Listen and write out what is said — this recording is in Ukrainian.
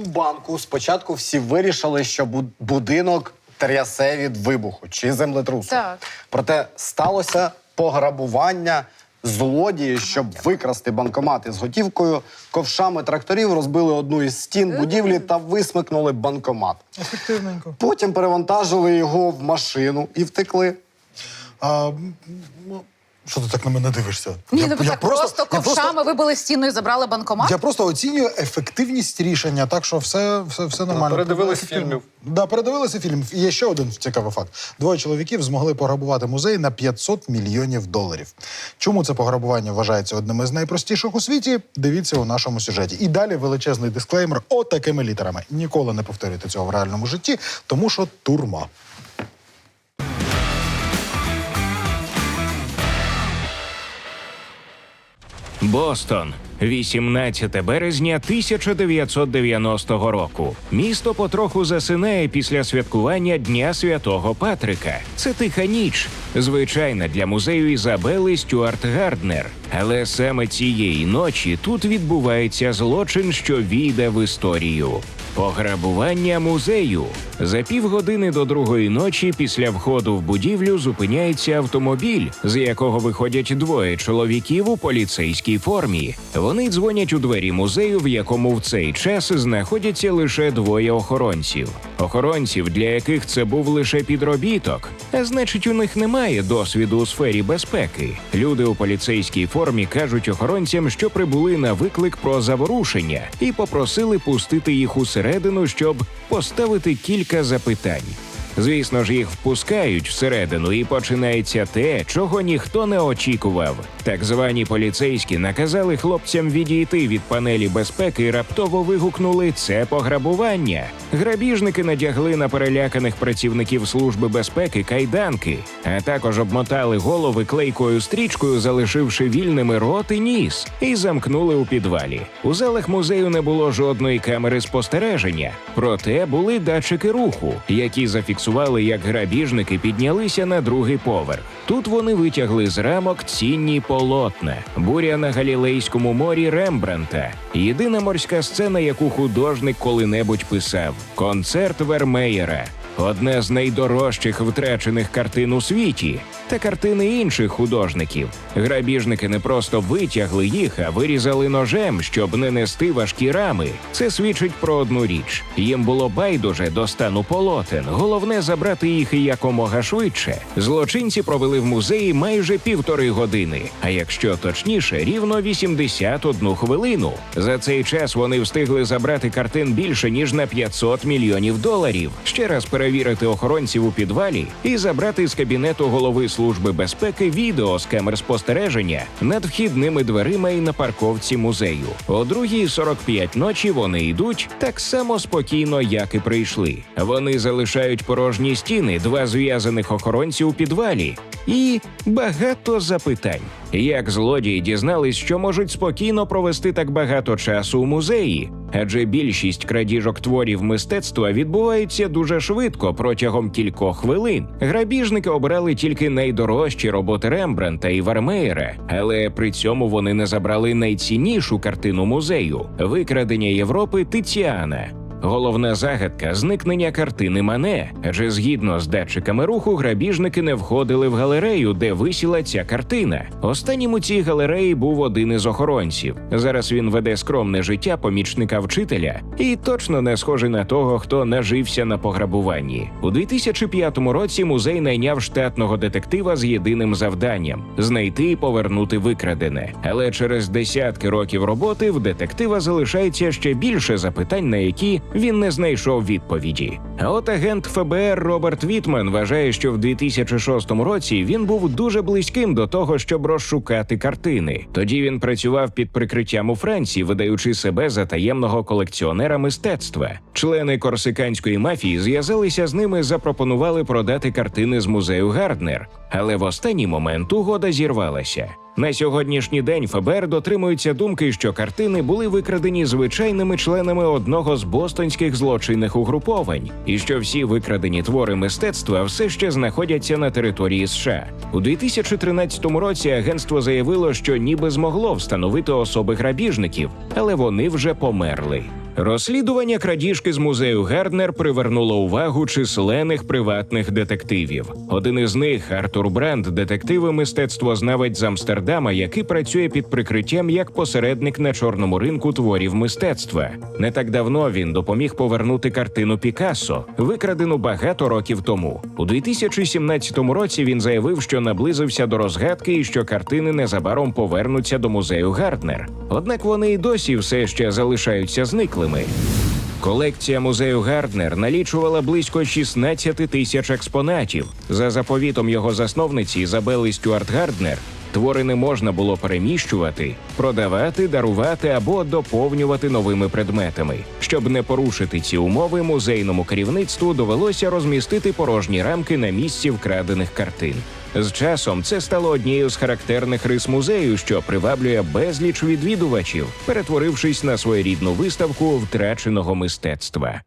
у банку спочатку всі вирішили, що будинок трясе від вибуху чи землетрусу. Так. Проте сталося пограбування. Злодії, щоб викрасти банкомати з готівкою, ковшами тракторів розбили одну із стін будівлі та висмикнули банкомат. Ефективненько. Потім перевантажили його в машину і втекли. А, що ти так на мене дивишся? Ні, Я- ну ви я так просто, ковшами вибили стіну і забрали банкомат. Я просто оцінюю ефективність рішення, так що все, все, все нормально. передивились Ефективно. фільмів. Да, передивилися фільм. І є ще один цікавий факт: двоє чоловіків змогли пограбувати музей на 500 мільйонів доларів. Чому це пограбування вважається одним із найпростіших у світі? Дивіться у нашому сюжеті. І далі величезний дисклеймер отакими літерами. Ніколи не повторюйте цього в реальному житті, тому що турма. Бостон, 18 березня 1990 року. Місто потроху засинає після святкування Дня Святого Патрика. Це тиха ніч, звичайна для музею Ізабели Стюарт Гарднер. Але саме цієї ночі тут відбувається злочин, що війде в історію. Пограбування музею за півгодини до другої ночі після входу в будівлю зупиняється автомобіль, з якого виходять двоє чоловіків у поліцейській формі. Вони дзвонять у двері музею, в якому в цей час знаходяться лише двоє охоронців. Охоронців, для яких це був лише підробіток, а значить, у них немає досвіду у сфері безпеки. Люди у поліцейській формі кажуть охоронцям, що прибули на виклик про заворушення, і попросили пустити їх усередину, щоб поставити кілька запитань. Звісно ж, їх впускають всередину, і починається те, чого ніхто не очікував. Так звані поліцейські наказали хлопцям відійти від панелі безпеки і раптово вигукнули це пограбування. Грабіжники надягли на переляканих працівників служби безпеки кайданки, а також обмотали голови клейкою стрічкою, залишивши вільними рот і ніс, і замкнули у підвалі. У залах музею не було жодної камери спостереження, проте були датчики руху, які зафіксували, як грабіжники піднялися на другий поверх. Тут вони витягли з рамок цінні полотна, буря на Галілейському морі Рембранта, єдина морська сцена, яку художник коли-небудь писав концерт Вермеєра. Одна з найдорожчих втрачених картин у світі та картини інших художників. Грабіжники не просто витягли їх, а вирізали ножем, щоб не нести важкі рами. Це свідчить про одну річ: їм було байдуже до стану полотен. Головне забрати їх якомога швидше. Злочинці провели в музеї майже півтори години. А якщо точніше, рівно 81 хвилину. За цей час вони встигли забрати картин більше ніж на 500 мільйонів доларів. Ще раз перевірити охоронців у підвалі і забрати з кабінету голови служби безпеки відео з камер спостереження над вхідними дверима і на парковці музею. О 2.45 ночі вони йдуть так само спокійно, як і прийшли. Вони залишають порожні стіни, два зв'язаних охоронці у підвалі. І багато запитань. Як злодії дізнались, що можуть спокійно провести так багато часу у музеї? Адже більшість крадіжок творів мистецтва відбуваються дуже швидко протягом кількох хвилин. Грабіжники обрали тільки найдорожчі роботи Рембранта і Вармеєра, але при цьому вони не забрали найціннішу картину музею викрадення Європи Тиціана. Головна загадка зникнення картини Мане, адже згідно з датчиками руху, грабіжники не входили в галерею, де висіла ця картина. Останнім у цій галереї був один із охоронців. Зараз він веде скромне життя помічника вчителя і точно не схожий на того, хто нажився на пограбуванні. У 2005 році музей найняв штатного детектива з єдиним завданням знайти і повернути викрадене. Але через десятки років роботи в детектива залишається ще більше запитань, на які він не знайшов відповіді. А от агент ФБР Роберт Вітман вважає, що в 2006 році він був дуже близьким до того, щоб розшукати картини. Тоді він працював під прикриттям у Франції, видаючи себе за таємного колекціонера мистецтва. Члени корсиканської мафії зв'язалися з ними, запропонували продати картини з музею Гарднер. Але в останній момент угода зірвалася. На сьогоднішній день ФБР дотримується думки, що картини були викрадені звичайними членами одного з бостонських злочинних угруповань, і що всі викрадені твори мистецтва все ще знаходяться на території США. У 2013 році агентство заявило, що ніби змогло встановити особи грабіжників, але вони вже померли. Розслідування крадіжки з музею Гарднер привернуло увагу численних приватних детективів. Один із них Артур Бранд, детектив і мистецтвознавець з Амстердама, який працює під прикриттям як посередник на чорному ринку творів мистецтва. Не так давно він допоміг повернути картину Пікассо, викрадену багато років тому. У 2017 році він заявив, що наблизився до розгадки і що картини незабаром повернуться до музею Гарднер. Однак вони й досі все ще залишаються зниклими. Колекція музею Гарднер налічувала близько 16 тисяч експонатів. За заповітом його засновниці Ізабели Стюарт Гарднер. Твори не можна було переміщувати, продавати, дарувати або доповнювати новими предметами. Щоб не порушити ці умови, музейному керівництву довелося розмістити порожні рамки на місці вкрадених картин. З часом це стало однією з характерних рис музею, що приваблює безліч відвідувачів, перетворившись на своєрідну виставку втраченого мистецтва.